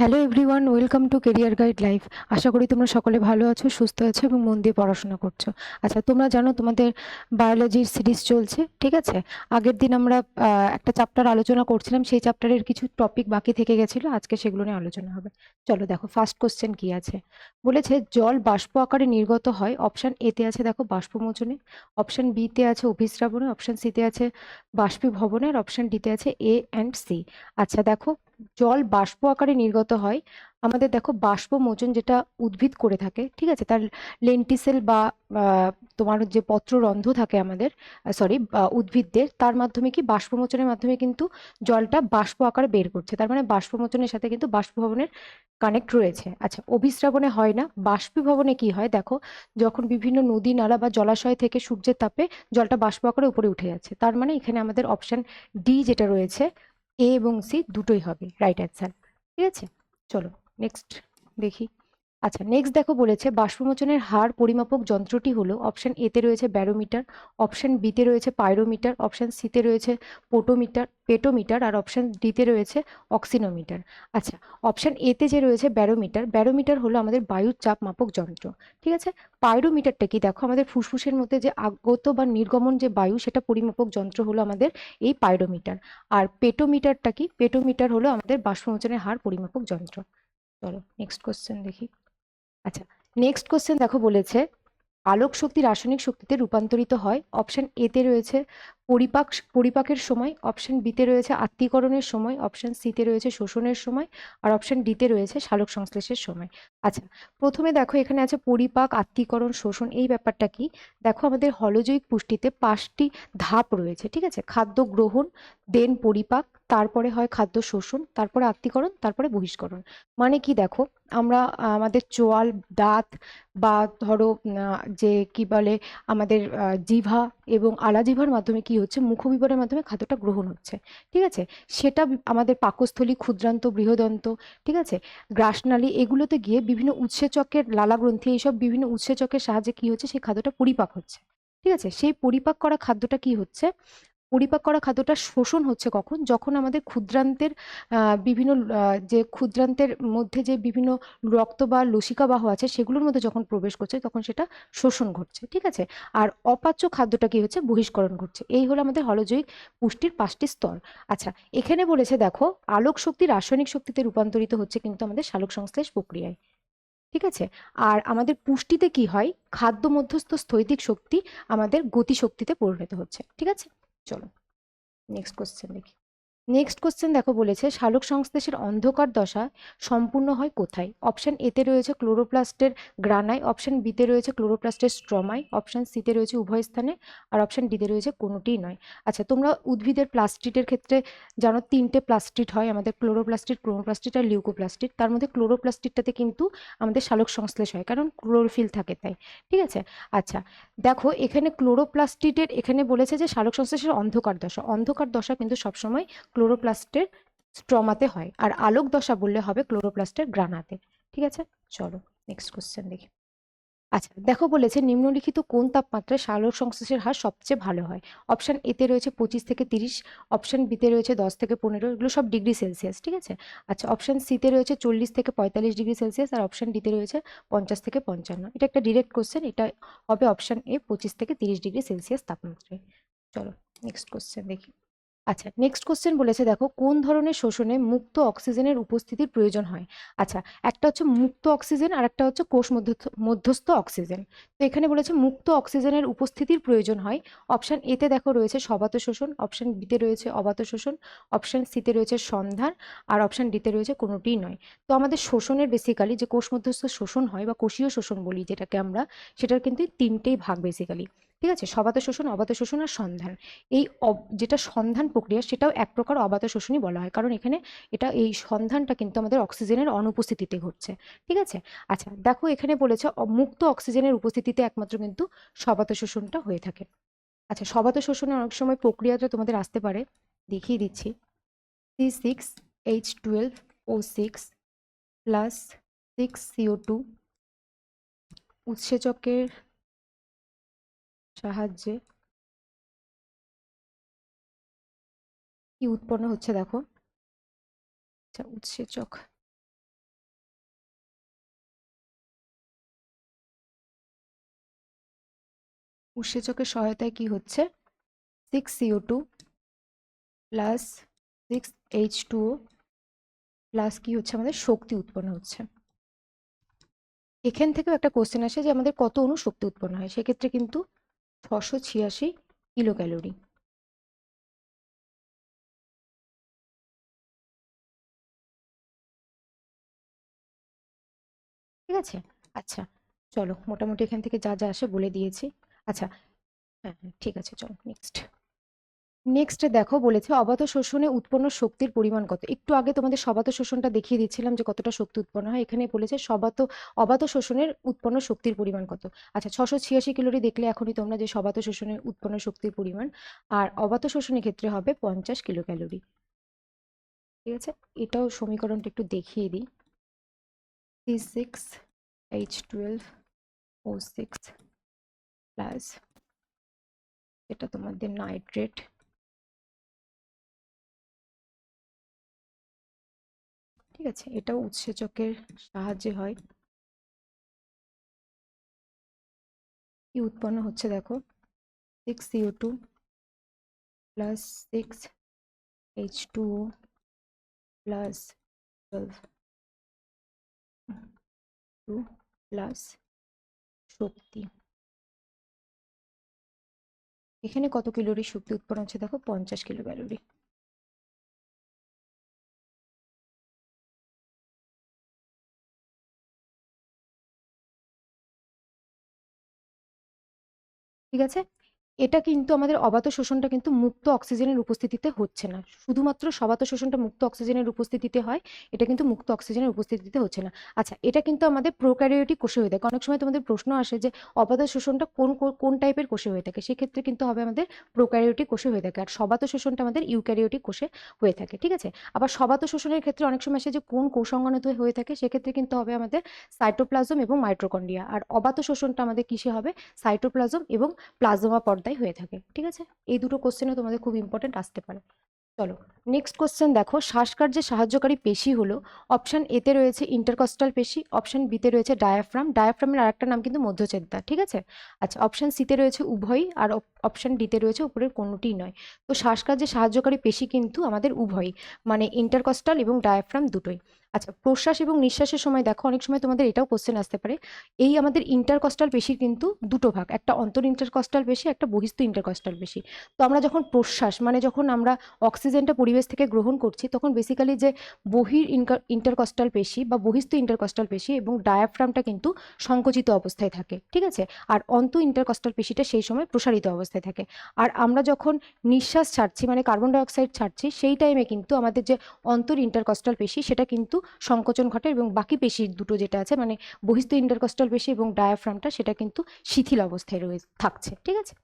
Hello everyone welcome to career guide life আশা করি তোমরা সকলে ভালো আছো, সুস্থ আছো এবং মন দিয়ে পড়াশোনা করছ। আচ্ছা তোমরা জানো তোমাদের বায়োলজির সিরিজ চলছে, ঠিক আছে? আগের দিন আমরা একটা চ্যাপ্টার আলোচনা করছিলাম, সেই চ্যাপ্টারের কিছু টপিক বাকি থেকে গেছিল, আজকে সেগুলো নিয়ে আলোচনা হবে। চলো দেখো ফার্স্ট কোশ্চেন কি আছে? বলেছে, জল বাষ্প আকারে নির্গত হয় অপশান এতে আছে, দেখো, বাষ্পমোচনে অপশান বিতে আছে, অভিস্রাবণে অপশান সিতে আছে, বাষ্পীভবনে, আর অপশন ডিতে আছে এ অ্যান্ড সি আচ্ছা দেখো, জল বাষ্প আকারে নির্গত হয়। আমাদের দেখো বাষ্পমোচন যেটা উদ্ভিদ করে থাকে, ঠিক আছে? তার লেন্টিসেল বা তোমার যে পত্ররন্ধ্র থাকে আমাদের সরি উদ্ভিদদের, তার মাধ্যমে কি বাষ্পমোচনের মাধ্যমে কিন্তু জলটা বাষ্প আকারে বের করছে। তার মানে বাষ্পমোচনের সাথে কিন্তু বাষ্পভবনের কানেক্ট রয়েছে। আচ্ছা অভিস্রাবণে হয় না। বাষ্পীভবনে কি হয়? দেখো, যখন বিভিন্ন নদী, নালা বা জলাশয় থেকে সূর্যের তাপে জলটা বাষ্প আকারে উপরে উঠে যাচ্ছে, তার মানে এখানে আমাদের অপশন ডি যেটা রয়েছে এ এবং সি দুটোই হবে রাইট অ্যান্সার ঠিক আছে? চলো নেক্সট দেখি। আচ্ছা নেক্সট দেখো বলেছে, বাষ্পমোচনের হার পরিমাপক যন্ত্রটি হলো অপশন এতে রয়েছে ব্যারোমিটার অপশন বিতে রয়েছে পাইরোমিটার অপশান সিতে রয়েছে পোটোমিটার পেটোমিটার আর অপশন ডিতে রয়েছে অক্সিনোমিটার আচ্ছা অপশান এতে যে রয়েছে ব্যারোমিটার ব্যারোমিটার হলো আমাদের বায়ুর চাপ মাপক যন্ত্র, ঠিক আছে? পাইরোমিটারটা কি? দেখো আমাদের ফুসফুসের মধ্যে যে আগত বা নির্গমন যে বায়ু, সেটা পরিমাপক যন্ত্র হলো আমাদের এই পাইরোমিটার আর পেটোমিটারটা কি? পেটোমিটার হলো আমাদের বাষ্পমোচনের হার পরিমাপক যন্ত্র। চলো নেক্সট কোশ্চেন দেখি। আচ্ছা নেক্সট কোশ্চেন দেখো বলেছে আলোক শক্তি রাসায়নিক শক্তিতে রূপান্তরিত হয় অপশন এতে রয়েছে পরিপাক, পরিপাকের সময় অপশন বিতে রয়েছে আত্মীকরণের সময় অপশন সিতে রয়েছে শোষণের সময় আর অপশন ডিতে রয়েছে সালোক সংশ্লেষের সময়। আচ্ছা প্রথমে দেখো এখানে আছে পরিপাক, আত্মীকরণ, শোষণ এই ব্যাপারটা কি? দেখো আমাদের হলজৈব পুষ্টিতে পাঁচটি ধাপ রয়েছে, ঠিক আছে? খাদ্য গ্রহণ, দেন পরিপাক, তারপরে হয় খাদ্য শোষণ, তারপরে আত্মীকরণ, তারপরে বহিষ্করণ। মানে কি দেখো, আমরা, আমাদের চোয়াল, দাঁত বা ধরো যে কি বলে আমাদের জিভা এবং আলাজিভার মাধ্যমে কি হচ্ছে? মুখবিবরের মাধ্যমে খাদ্যটা গ্রহণ হচ্ছে। ঠিক আছে? সেটা আমাদের পাকস্থলী, ক্ষুদ্রান্ত, বৃহদন্ত, ঠিক আছে? গ্রাসনালী এগুলোতে গিয়ে বিভিন্ন উৎসেচকের লালাগ্রন্থি, এইসব বিভিন্ন উৎসেচকের সাহায্যে কি হচ্ছে? সেই খাদ্যটা পরিপাক হচ্ছে। ঠিক আছে? সেই পরিপাক করা খাদ্যটা কি হচ্ছে? পরিপাক করা খাদ্যটা শোষণ হচ্ছে কখন? যখন আমাদের ক্ষুদ্রান্তের বিভিন্ন যে ক্ষুদ্রান্তের মধ্যে যে বিভিন্ন রক্ত বা লসিকাবাহ আছে, সেগুলোর মধ্যে যখন প্রবেশ করছে, তখন সেটা শোষণ ঘটছে, ঠিক আছে? আর অপাচ্য খাদ্যটা কি হচ্ছে? বহিষ্করণ ঘটছে। এই হলো আমাদের হলজৈবিক পুষ্টির পাঁচটি স্তর। আচ্ছা এখানে বলেছে দেখো, আলোক শক্তি রাসায়নিক শক্তিতে রূপান্তরিত হচ্ছে কিন্তু আমাদের সালোক সংশ্লেষ প্রক্রিয়ায়, ঠিক আছে? আর আমাদের পুষ্টিতে কি হয়? খাদ্য মধ্যস্থ স্থৈতিক শক্তি আমাদের গতি শক্তিতে পরিণত হচ্ছে, ঠিক আছে? চলো নেক্সট কোশ্চেন দেখি। নেক্সট কোশ্চেন দেখো বলেছে, শালক সংশ্লেষের অন্ধকার দশা সম্পূর্ণ হয় কোথায়? অপশান এতে রয়েছে ক্লোরোপ্লাস্টের গ্রানায় অপশান বিতে রয়েছে ক্লোরোপ্লাস্টের স্ট্রমায় অপশান সিতে রয়েছে উভয় স্থানে, আর অপশান ডিতে রয়েছে কোনোটিই নয়। আচ্ছা তোমরা উদ্ভিদের প্লাস্টিডের ক্ষেত্রে জানো তিনটে প্লাস্টিড হয়, আমাদের ক্লোরোপ্লাস্টিড, ক্রোমোপ্লাস্টিড আর লিউকোপ্লাস্টিড। তার মধ্যে ক্লোরোপ্লাস্টিডটাতে কিন্তু আমাদের শালক সংশ্লেষ হয়, কারণ ক্লোরোফিল থাকে তাই, ঠিক আছে? আচ্ছা দেখো এখানে ক্লোরোপ্লাস্টিটের এখানে বলেছে যে সালোক সংশ্লেষের অন্ধকার দশা। অন্ধকার দশা কিন্তু সবসময় ক্লোরোপ্লাস্টের স্ট্রমাতে হয়। আর আলোক দশা বললে হবে ক্লোরোপ্লাস্টের গ্রানাতে। ঠিক আছে? চলো নেক্সট কোশ্চেন দেখি। আচ্ছা দেখো বলেছে, নিম্নলিখিত কোন তাপমাত্রায় সালোক সংশ্লেষের হার সবচেয়ে ভালো হয়? অপশান এতে রয়েছে পঁচিশ থেকে তিরিশ অপশান বিতে রয়েছে দশ থেকে পনেরো, এগুলো সব ডিগ্রি সেলসিয়াস ঠিক আছে? আচ্ছা অপশান সিতে রয়েছে চল্লিশ থেকে পঁয়তাল্লিশ ডিগ্রি সেলসিয়াস আর অপশন ডিতে রয়েছে পঞ্চাশ থেকে পঞ্চান্ন। এটা একটা ডিরেক্ট কোশ্চেন এটা হবে অপশান এ পঁচিশ থেকে তিরিশ ডিগ্রি সেলসিয়াস তাপমাত্রায়। চলো নেক্সট কোশ্চেন দেখি। আচ্ছা নেক্সট কোশ্চেন বলেছে, দেখো, কোন ধরনের শোষণে মুক্ত অক্সিজেনের উপস্থিতির প্রয়োজন হয়? আচ্ছা একটা হচ্ছে মুক্ত অক্সিজেন, আর একটা হচ্ছে কোষ মধ্য- মধ্যস্থ অক্সিজেন। তো এখানে বলেছে মুক্ত অক্সিজেনের উপস্থিতির প্রয়োজন হয়। অপশান এতে দেখো রয়েছে সবাত শোষণ অপশান বিতে রয়েছে অবাত শোষণ অপশান সিতে রয়েছে সন্ধান, আর অপশান ডিতে রয়েছে কোনোটিই নয়। তো আমাদের শোষণের বেসিক্যালি যে কোষ মধ্যস্থ শোষণ হয়, বা কোষীয় শোষণ বলি যেটাকে আমরা, সেটার কিন্তু তিনটেই ভাগ বেসিক্যালি ঠিক আছে? সবাত শোষণ অবাত শোষণ আর সন্ধান। এই যেটা সন্ধান প্রক্রিয়া সেটাও এক প্রকার অবাত শোষণই বলা হয়। কারণ এখানে এটা, এই সন্ধানটা কিন্তু আমাদের অক্সিজেনের অনুপস্থিতিতে ঘটছে। ঠিক আছে? আচ্ছা দেখো এখানে বলেছে মুক্ত অক্সিজেনের উপস্থিতিতে একমাত্র কিন্তু সবাত শোষণটা হয়ে থাকে। আচ্ছা সবাত শোষণে অনেক সময় প্রক্রিয়াটা তোমাদের আসতে পারে। দেখিয়ে দিচ্ছি। C six H twelve O six plus six CO two উৎসেচকের সাহায্যে কি উৎপন্ন হচ্ছে দেখো? আচ্ছা উৎসেচক। উৎসেচকের সহায়তায় কি হচ্ছে? Six CO two plus six H two O plus কি হচ্ছে? আমাদের শক্তি উৎপন্ন হচ্ছে। এখান থেকেও একটা কোশ্চেন আসে যে আমাদের কত অনু শক্তি উৎপন্ন হয়? সেক্ষেত্রে কিন্তু ছশো ছিয়াশি কিলো ক্যালোরি ঠিক আছে? আচ্ছা চলো মোটামুটি এখান থেকে যা যা আসে বলে দিয়েছি। আচ্ছা হ্যাঁ হ্যাঁ ঠিক আছে, চলো নেক্সট নেক্সট দেখো বলেছে অবাত শোষণে উৎপন্ন শক্তির পরিমাণ কত? একটু আগে তোমাদের সবাত শোষণটা দেখিয়ে দিচ্ছিলাম যে কতটা শক্তি উৎপন্ন হয়। এখানে বলেছে সবাত, অবাধ শোষণের উৎপন্ন শক্তির পরিমাণ কত? আচ্ছা ছশো ছিয়াশি ক্যালোরি দেখলে এখনই তোমরা যে সবাত শোষণের উৎপন্ন শক্তির পরিমাণ, আর অবাধ শোষণের ক্ষেত্রে হবে পঞ্চাশ কিলো ক্যালোরি ঠিক আছে? এটাও সমীকরণটা একটু দেখিয়ে দিই। C six H twelve O six plus এটা তোমাদের নাইট্রেট ঠিক আছে, এটাও উৎসেচকের সাহায্যে হয়। কি উৎপন্ন হচ্ছে দেখো? Six CO two plus six H two plus twelve two plus শক্তি। এখানে কত ক্যালোরি শক্তি উৎপন্ন হচ্ছে দেখো? পঞ্চাশ কিলো ক্যালোরি ঠিক আছে? এটা কিন্তু আমাদের অবাত শোষণটা কিন্তু মুক্ত অক্সিজেনের উপস্থিতিতে হচ্ছে না। শুধুমাত্র সবাত শোষণটা মুক্ত অক্সিজেনের উপস্থিতিতে হয়, এটা কিন্তু মুক্ত অক্সিজেনের উপস্থিতিতে হচ্ছে না। আচ্ছা এটা কিন্তু আমাদের প্রোক্যারিওটিক কোষে হয়ে থাকে। অনেক সময় তোমাদের প্রশ্ন আসে যে অবাত শোষণটা কোন কোন টাইপের কোষে হয়ে থাকে? সেক্ষেত্রে কিন্তু হবে আমাদের প্রোক্যারিওটিক কোষে হয়ে থাকে। আর সবাত শোষণটা আমাদের ইউক্যারিওটিক কোষে হয়ে থাকে, ঠিক আছে? আবার সবাত শোষণের ক্ষেত্রে অনেক সময় আসে যে কোন কোষ অঙ্গাণুতে হয়ে থাকে, সেক্ষেত্রে কিন্তু হবে আমাদের সাইটোপ্লাজম এবং মাইট্রোকন্ড্রিয়া আর অবাত শোষণটা আমাদের কিসে হবে? সাইটোপ্লাজম এবং প্লাজমা পর্দায় হয়ে থাকে, ঠিক আছে? এই দুটো কোশ্চেনও তোমাদের খুব ইম্পর্টেন্ট আসতে পারে। চলো নেক্সট কোশ্চেন দেখো, শ্বাসকার্যে সাহায্যকারী পেশি হলো অপশন এতে রয়েছে ইন্টারকস্টাল পেশি অপশন বিতে রয়েছে ডায়াফ্রাম ডায়াফ্রামের আরেকটা নাম কিন্তু মধ্যচ্ছেদা ঠিক আছে? আচ্ছা অপশন সিতে রয়েছে উভয়ই আর অপশন ডিতে রয়েছে উপরের কোনোটিই নয়। তো শ্বাসকার্যে সাহায্যকারী পেশি কিন্তু আমাদের উভয়ই মানে ইন্টারকস্টাল এবং ডায়াফ্রাম দুটোই। আচ্ছা প্রশ্বাস এবং নিঃশ্বাসের সময় দেখো, অনেক সময় তোমাদের এটাও কোশ্চেন আসতে পারে। এই আমাদের ইন্টারকস্টাল পেশির কিন্তু দুটো ভাগ, একটা অন্তর ইন্টারকস্টাল পেশি একটা বহিস্থ ইন্টারকস্টাল পেশি তো আমরা যখন প্রশ্বাস মানে যখন আমরা অক্সিজেনটা পরিবেশ থেকে গ্রহণ করছি, তখন বেসিক্যালি যে বহির ইন্টারকস্টাল পেশি বা বহিস্থ ইন্টারকস্টাল পেশি এবং ডায়াফ্রামটা কিন্তু সংকুচিত অবস্থায় থাকে, ঠিক আছে? আর অন্ত ইন্টারকস্টাল পেশিটা সেই সময় প্রসারিত অবস্থায় থাকে। আর আমরা যখন নিঃশ্বাস ছাড়ছি মানে কার্বন ডাইঅক্সাইড ছাড়ছি, সেই টাইমে কিন্তু আমাদের যে অন্তর ইন্টারকস্টাল পেশি, সেটা কিন্তু সংকোচন ঘটে এবং বাকি পেশির দুটো যেটা আছে মানে বহিস্থ ইন্টারকস্টাল পেশি এবং ডায়াফ্রামটা সেটা কিন্তু শিথিল অবস্থায় রয়ে থাকছে। ঠিক আছে?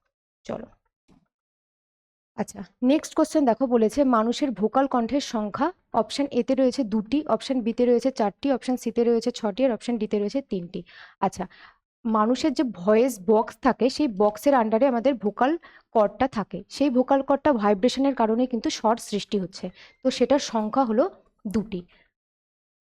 চলো। আচ্ছা নেক্সট কোশ্চেন দেখো বলেছে, মানুষের ভোকাল কণ্ঠের সংখ্যা অপশান এতে রয়েছে দুটি অপশান বিতে রয়েছে চারটি অপশান সিতে রয়েছে ছটি, আর অপশন ডিতে রয়েছে তিনটি। আচ্ছা মানুষের যে ভয়েস বক্স থাকে, সেই বক্সের আন্ডারে আমাদের ভোকাল কর্ডটা থাকে। সেই ভোকাল কর্ডটা ভাইব্রেশনের কারণে কিন্তু শর্ট সৃষ্টি হচ্ছে। তো সেটার সংখ্যা হলো দুটি।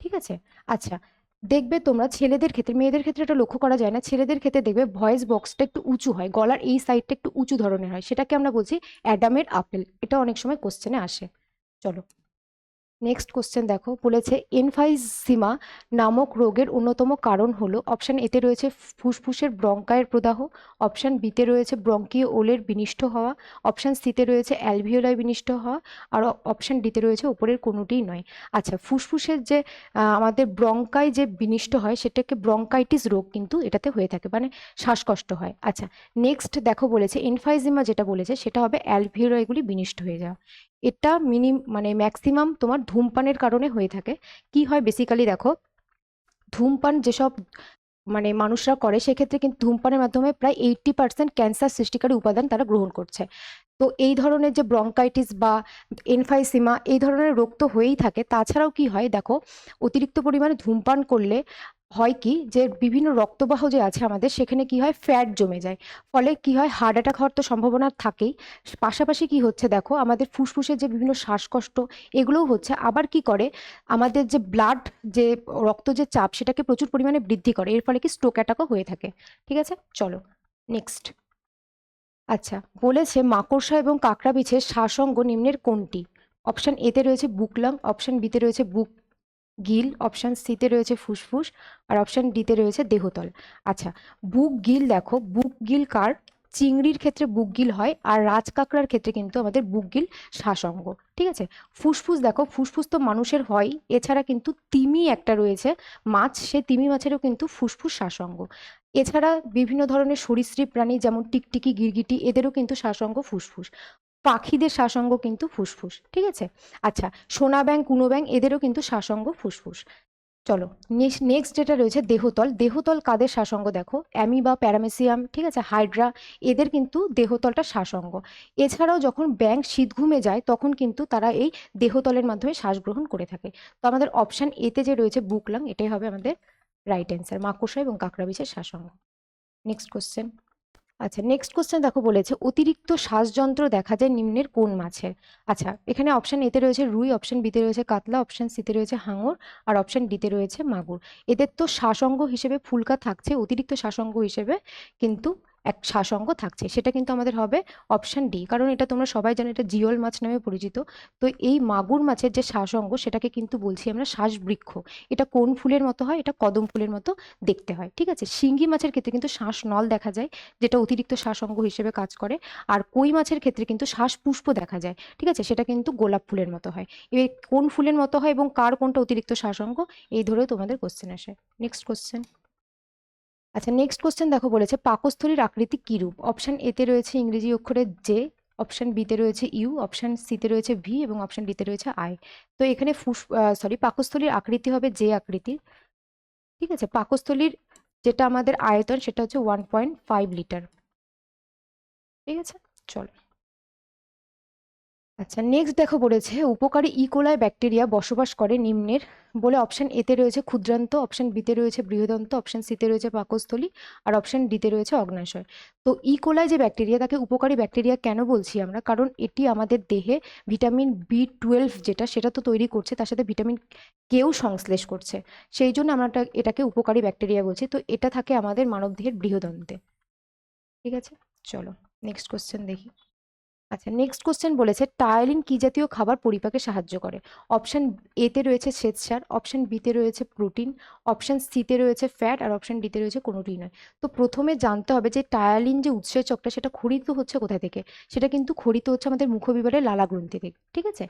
ঠিক আছে? আচ্ছা দেখবে তোমরা ছেলেদের ক্ষেত্রে, মেয়েদের ক্ষেত্রে এটা লক্ষ্য করা যায় না। ছেলেদের ক্ষেত্রে দেখবে ভয়েস বক্সটা একটু উঁচু হয়, গলার এই সাইডটা একটু উঁচু ধরনের হয়। সেটাকে আমরা বলছি অ্যাডামের আপেল এটা অনেক সময় কোশ্চেনে আসে। চলো। নেক্সট কোশ্চেন দেখো, বলেছে, এনফাইসিমা নামক রোগের অন্যতম কারণ হলো অপশান এতে রয়েছে ফুসফুসের ব্রঙ্কায়ের প্রদাহ অপশান বিতে রয়েছে ব্রঙ্কিও ওলের বিনিষ্ট হওয়া অপশন সিতে রয়েছে অ্যালভিওলাই বিনিষ্ট হওয়া, আর অপশান ডিতে রয়েছে ওপরের কোনোটিই নয়। আচ্ছা ফুসফুসের যে আমাদের ব্রঙ্কায় যে বিনিষ্ট হয়, সেটাকে ব্রঙ্কাইটিস রোগ কিন্তু এটাতে হয়ে থাকে মানে শ্বাসকষ্ট হয়। আচ্ছা নেক্সট দেখো বলেছে এনফাইজিমা যেটা বলেছে, সেটা হবে অ্যালভিওলাইগুলি বিনিষ্ট হয়ে যাওয়া। এটা মিনি মানে ম্যাক্সিমাম তোমার ধূমপানের কারণে হয়ে থাকে। কি হয় বেসিক্যালি দেখো, ধূমপান যেসব মানে মানুষরা করে, সেক্ষেত্রে কিন্তু ধূমপানের মাধ্যমে প্রায় এইট্টি পার্সেন্ট ক্যান্সার সৃষ্টিকারী উপাদান তারা গ্রহণ করছে। তো এই ধরনের যে ব্রঙ্কাইটিস বা এনফাইসিমা এই ধরনের রোগ তো হয়েই থাকে। তাছাড়াও কি হয় দেখো, অতিরিক্ত পরিমাণে ধূমপান করলে হয় কি যে বিভিন্ন রক্তবাহ যে আছে আমাদের, সেখানে কি হয় ফ্যাট জমে যায়। ফলে কি হয় হার্ট অ্যাটাক হওয়ার তো সম্ভাবনা থাকেই। পাশাপাশি কি হচ্ছে দেখো, আমাদের ফুসফুসের যে বিভিন্ন শ্বাসকষ্ট এগুলোও হচ্ছে। আবার কি করে, আমাদের যে ব্লাড যে রক্ত যে চাপ, সেটাকে প্রচুর পরিমাণে বৃদ্ধি করে। এর ফলে কি স্ট্রোক অ্যাটাকও হয়ে থাকে। ঠিক আছে? চলো নেক্সট আচ্ছা বলেছে মাকড়সা এবং কাঁকড়া বিছের সাসঙ্গ নিম্নের কোনটি? অপশান এতে রয়েছে বুকলাং অপশান বিতে রয়েছে বুক গিল, অপশান সিতে রয়েছে ফুসফুস, আর অপশান ডিতে রয়েছে দেহতল। আচ্ছা বুক গিল দেখো, বুক গিল কার? চিংড়ির ক্ষেত্রে বুকগিল হয় আর রাজ কাঁকড়ার ক্ষেত্রে কিন্তু আমাদের বুক গিল শ্বাসঙ্গ ঠিক আছে? ফুসফুস দেখো, ফুসফুস তো মানুষের হয়, এছাড়া কিন্তু তিমি একটা রয়েছে মাছ, সে তিমি মাছেরও কিন্তু ফুসফুস শ্বাসঙ্গ এছাড়া বিভিন্ন ধরনের সরীসৃপ প্রাণী যেমন টিকটিকি, গিরগিটি, এদেরও কিন্তু শ্বাসঙ্গ ফুসফুস। পাখিদের শ্বাসঙ্গ কিন্তু ফুসফুস, ঠিক আছে? আচ্ছা সোনা ব্যাং কুনো ব্যাং এদেরও কিন্তু শ্বাসঙ্গ ফুসফুস। চলো নেক্সট যেটা রয়েছে দেহতল। দেহতল কাদের শাসঙ্গ দেখো? অ্যামিবা, প্যারামেসিয়াম, ঠিক আছে? হাইড্রা, এদের কিন্তু দেহতলটা শাসঙ্গ এছাড়াও যখন ব্যাং শীত ঘুমে যায়, তখন কিন্তু তারা এই দেহতলের মাধ্যমে শ্বাস গ্রহণ করে থাকে। তো আমাদের অপশান এতে যে রয়েছে বুকলাং, এটাই হবে আমাদের রাইট অ্যান্সার, মাকড়সা এবং কাঁকড়া বিছের শ্বাসঙ্গ নেক্সট কোশ্চেন। আচ্ছা নেক্সট কোশ্চেন দেখো বলেছে, অতিরিক্ত শ্বাসযন্ত্র দেখা যায় নিম্নের কোন মাছের আচ্ছা এখানে অপশান এতে রয়েছে রুই অপশান বিতে রয়েছে কাতলা অপশান সিতে রয়েছে হাঙর, আর অপশান ডিতে রয়েছে মাগুর। এদের তো শ্বাসঙ্গ হিসেবে ফুলকা থাকছে, অতিরিক্ত শ্বাসঙ্গ হিসেবে, কিন্তু এক শ্বাসঙ্গ থাকছে। সেটা কিন্তু আমাদের হবে অপশন ডি কারণ এটা তোমরা সবাই জানো এটা জিওল মাছ নামে পরিচিত। তো এই মাগুর মাছের যে শ্বাসঙ্গ সেটাকে কিন্তু বলছি আমরা শ্বাসবৃক্ষ। এটা কোন ফুলের মতো হয়? এটা কদম ফুলের মতো দেখতে হয়, ঠিক আছে? শিঙ্গি মাছের ক্ষেত্রে কিন্তু শ্বাস নল দেখা যায়, যেটা অতিরিক্ত শ্বাসঙ্গ হিসেবে কাজ করে। আর কই মাছের ক্ষেত্রে কিন্তু শ্বাস পুষ্প দেখা যায়, ঠিক আছে? সেটা কিন্তু গোলাপ ফুলের মতো হয়। এবার কোন ফুলের মতো হয় এবং কার কোনটা অতিরিক্ত শ্বাসঙ্গ এই ধরেও তোমাদের কোশ্চেন আসে। নেক্সট কোশ্চেন আচ্ছা নেক্সট কোশ্চেন দেখো বলেছে, পাকস্থলীর আকৃতি কীরূপ অপশান এতে রয়েছে ইংরেজি অক্ষরে জে অপশান বিতে রয়েছে ইউ অপশান সিতে রয়েছে ভি এবং অপশান ডিতে রয়েছে আই তো এখানে ফুস সরি পাকস্থলীর আকৃতি হবে জে আকৃতির। ঠিক আছে, পাকস্থলীর যেটা আমাদের আয়তন সেটা হচ্ছে ওয়ান পয়েন্ট ফাইভ লিটার ঠিক আছে? চলো। আচ্ছা নেক্সট দেখো বলেছে, উপকারী ইকোলাই ব্যাকটেরিয়া বসবাস করে নিম্নের বলে অপশন এতে রয়েছে ক্ষুদ্রান্ত অপশন বিতে রয়েছে বৃহদন্ত অপশন সিতে রয়েছে পাকস্থলী, আর অপশন ডিতে রয়েছে অগ্নাশয়। তো ইকোলাই যে ব্যাকটেরিয়া তাকে উপকারী ব্যাকটেরিয়া কেন বলছি আমরা? কারণ এটি আমাদের দেহে ভিটামিন বি টুয়েলভ যেটা, সেটা তো তৈরি করছে, তার সাথে ভিটামিন কেও সংশ্লেষ করছে। সেই জন্য আমরা এটা- এটাকে উপকারী ব্যাকটেরিয়া বলছি। তো এটা থাকে আমাদের মানবদেহের বৃহদন্তে। ঠিক আছে? চলো নেক্সট কোশ্চেন দেখি। আচ্ছা নেক্সট কোশ্চেন বলেছে টায়ালিন কি জাতীয় খাবার পরিপাকে সাহায্য করে? অপশান এতে রয়েছে শ্বেতসার অপশান বিতে রয়েছে প্রোটিন অপশান সিতে রয়েছে ফ্যাট আর অপশান ডিতে রয়েছে কোনোটিই নয়। তো প্রথমে জানতে হবে যে টায়ালিন যে উৎসেচকটা, সেটা খরিত হচ্ছে কোথা থেকে? সেটা কিন্তু খরিত হচ্ছে আমাদের মুখবিবারের লালা গ্রন্থি থেকে, ঠিক আছে?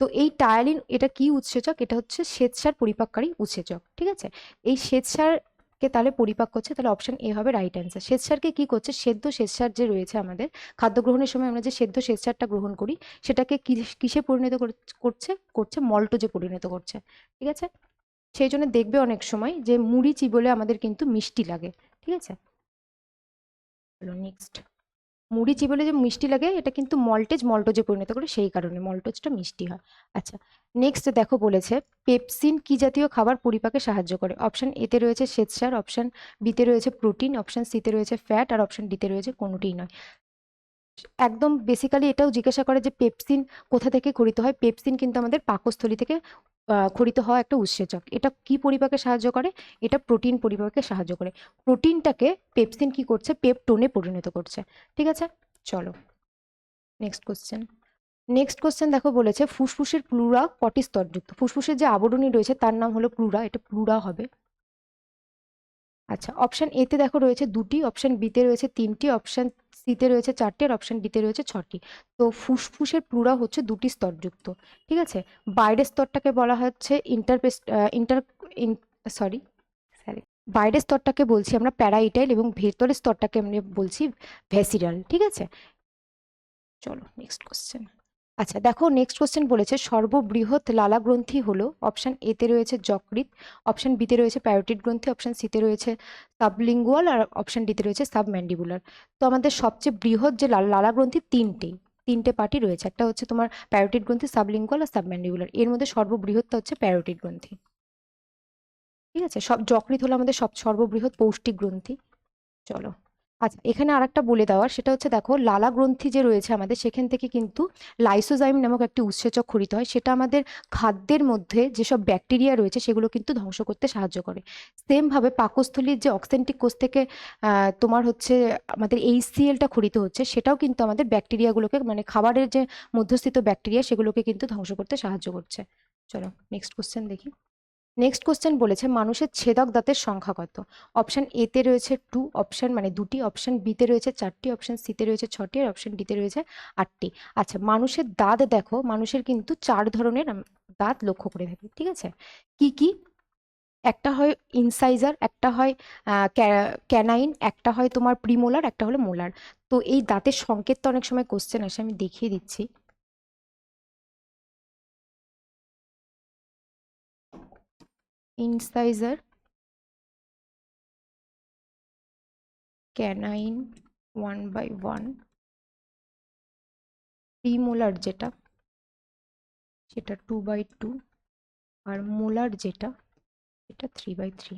তো এই টায়ালিন এটা কি উৎসেচক? এটা হচ্ছে শ্বেতসার পরিপাককারী উৎসেচক, ঠিক আছে? এই শ্বেতসার কে তাহলে পরিপাক করছে, তাহলে অপশন এ হবে রাইট অ্যান্সার শ্বেতসারকে কি করছে? সেদ্ধ শ্বেতসার যে রয়েছে আমাদের, খাদ্য গ্রহণের সময় আমরা যে সেদ্ধ শ্বেতসারটা গ্রহণ করি, সেটাকে কিসে পরিণত কর- করছে? করছে মল্টোজে পরিণত করছে। ঠিক আছে? সেই জন্য দেখবে অনেক সময় যে মুড়ি চিবলে আমাদের কিন্তু মিষ্টি লাগে। ঠিক আছে? নেক্সট মুড়ি চিবলে যে মিষ্টি লাগে, এটা কিন্তু মল্টেজ, মল্টোজে পরিণত করে সেই কারণে মল্টোজটা মিষ্টি হয়। আচ্ছা নেক্সট দেখো বলেছে, পেপসিন কি জাতীয় খাবার পরিপাকে সাহায্য করে? অপশান এতে রয়েছে শ্বেতসার অপশান বিতে রয়েছে প্রোটিন অপশান সিতে রয়েছে ফ্যাট আর অপশান ডিতে রয়েছে কোনোটিই নয়। একদম বেসিক্যালি এটাও জিজ্ঞাসা করে যে পেপসিন কোথা থেকে খরিত হয়? পেপসিন কিন্তু আমাদের পাকস্থলী থেকে খরিত হওয়া একটা উৎসেচক। এটা কি পরিপাকে সাহায্য করে? এটা প্রোটিন পরিপাকে সাহায্য করে। প্রোটিনটাকে পেপসিন কি করছে? পেপটোনে পরিণত করছে। ঠিক আছে? চলো। নেক্সট কোশ্চেন নেক্সট কোশ্চেন দেখো বলেছে, ফুসফুসের প্লুরা কটি স্তরযুক্ত ফুসফুসের যে আবরণী রয়েছে, তার নাম হলো প্লুরা। এটা প্লুরা হবে। আচ্ছা অপশান এতে দেখো রয়েছে দুটি অপশান বিতে রয়েছে তিনটি অপশান সিতে রয়েছে চারটি, আর অপশন ডিতে রয়েছে ছটি। তো ফুসফুসের প্লুরা হচ্ছে দুটি স্তরযুক্ত, ঠিক আছে? বাইরের স্তরটাকে বলা হচ্ছে ইন্টারপেস ইন্টার সরি সরি বাইরের স্তরটাকে বলছি আমরা প্যারাইটাইল এবং ভেতরের স্তরটাকে আমরা বলছি ভেসিরাল ঠিক আছে? চলো নেক্সট কোশ্চেন আচ্ছা দেখো নেক্সট কোশ্চেন বলেছে, সর্ববৃহৎ লালা গ্রন্থি হলো অপশান এতে রয়েছে যকৃত অপশান বিতে রয়েছে প্যারোটিড গ্রন্থি অপশান সিতে রয়েছে সাবলিঙ্গুয়াল আর অপশান ডিতে রয়েছে সাবম্যান্ডিবুলার তো আমাদের সবচেয়ে বৃহৎ যে লালা গ্রন্থি তিনটেই তিনটে পার্টি রয়েছে, একটা হচ্ছে তোমার প্যারোটিড গ্রন্থি সাবলিঙ্গুয়াল আর সাবম্যান্ডিবুলার এর মধ্যে সর্ববৃহৎটা হচ্ছে প্যারোটিড গ্রন্থি। ঠিক আছে? সব, যকৃৎ হলো আমাদের সব সর্ববৃহৎ পৌষ্টিক গ্রন্থি। চলো। আচ্ছা এখানে আরেকটা বলে দেওয়ার সেটা হচ্ছে দেখো, লালা গ্রন্থি যে রয়েছে আমাদের, সেখান থেকে কিন্তু লাইসোজাইম নামক একটি উৎসেচক খরিত হয়। সেটা আমাদের খাদ্যের মধ্যে যেসব ব্যাকটেরিয়া রয়েছে, সেগুলো কিন্তু ধ্বংস করতে সাহায্য করে। সেমভাবে পাকস্থলীর যে অক্সেন্টিক কোষ থেকে তোমার হচ্ছে আমাদের এইচসিএলটা খরিত হচ্ছে, সেটাও কিন্তু আমাদের ব্যাকটেরিয়াগুলোকে মানে খাবারের যে মধ্যস্থিত ব্যাকটেরিয়া, সেগুলোকে কিন্তু ধ্বংস করতে সাহায্য করছে। চলো নেক্সট কোশ্চেন দেখি। নেক্সট কোশ্চেন বলেছে, মানুষের ছেদক দাঁতের সংখ্যা কত? অপশান এতে রয়েছে টু অপশান মানে দুটি অপশান বিতে রয়েছে চারটি অপশান সিতে রয়েছে ছটি, আর অপশন ডিতে রয়েছে আটটি। আচ্ছা মানুষের দাঁত দেখো, মানুষের কিন্তু চার ধরনের দাঁত লক্ষ্য করে থাকি ঠিক আছে? কি কি? একটা হয় ইনসাইজার একটা হয় ক্যানাইন একটা হয় তোমার প্রিমোলার একটা হলো মোলার তো এই দাঁতের সংকেত তো অনেক সময় কোশ্চেন আসে, আমি দেখিয়ে দিচ্ছি। Incisor canine one by one premolar যেটা সেটা টু বাই টু আর মোলার যেটা সেটা থ্রি বাই থ্রি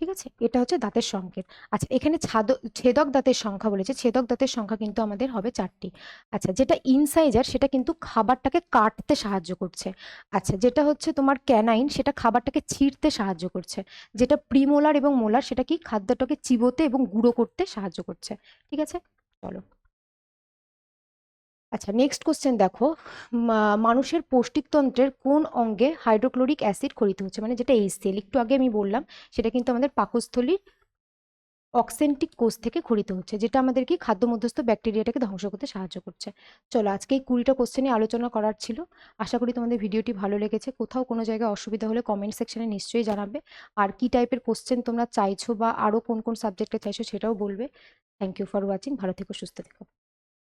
ঠিক আছে? এটা হচ্ছে দাঁতের সংকেত। আচ্ছা এখানে ছাদ ছেদক দাঁতের সংখ্যা বলেছে। ছেদক দাঁতের সংখ্যা কিন্তু আমাদের হবে চারটি। আচ্ছা যেটা ইনসাইজার, সেটা কিন্তু খাবারটাকে কাটতে সাহায্য করছে। আচ্ছা যেটা হচ্ছে তোমার ক্যানাইন, সেটা খাবারটাকে ছিঁড়তে সাহায্য করছে। যেটা প্রিমোলার এবং মোলার, সেটা কি খাদ্যটাকে চিবোতে এবং গুঁড়ো করতে সাহায্য করছে। ঠিক আছে? চলো। আচ্ছা নেক্সট কোশ্চেন দেখো। মানুষের পৌষ্টিকতন্ত্রের কোন অঙ্গে হাইড্রোক্লোরিক অ্যাসিড খরিত হচ্ছে? মানে যেটা এইচসিএল একটু আগে আমি বললাম, সেটা কিন্তু আমাদের পাকস্থলীর অক্সেন্টিক কোষ থেকে খরিত হচ্ছে, যেটা আমাদের কি খাদ্য মধ্যস্থ ব্যাকটেরিয়াটাকে ধ্বংস করতে সাহায্য করছে। চলো, আজকে এই কুড়িটা কোশ্চেনে আলোচনা করার ছিল। আশা করি তোমাদের ভিডিওটি ভালো লেগেছে। কোথাও কোনো জায়গায় অসুবিধা হলে কমেন্ট সেকশনে নিশ্চয়ই জানাবে। আর কি টাইপের কোশ্চেন তোমরা চাইছো বা আরও কোন কোন সাবজেক্টে চাইছো সেটাও বলবে। থ্যাংক ইউ ফর ওয়াচিং ভালো থেকো, সুস্থ থেকো।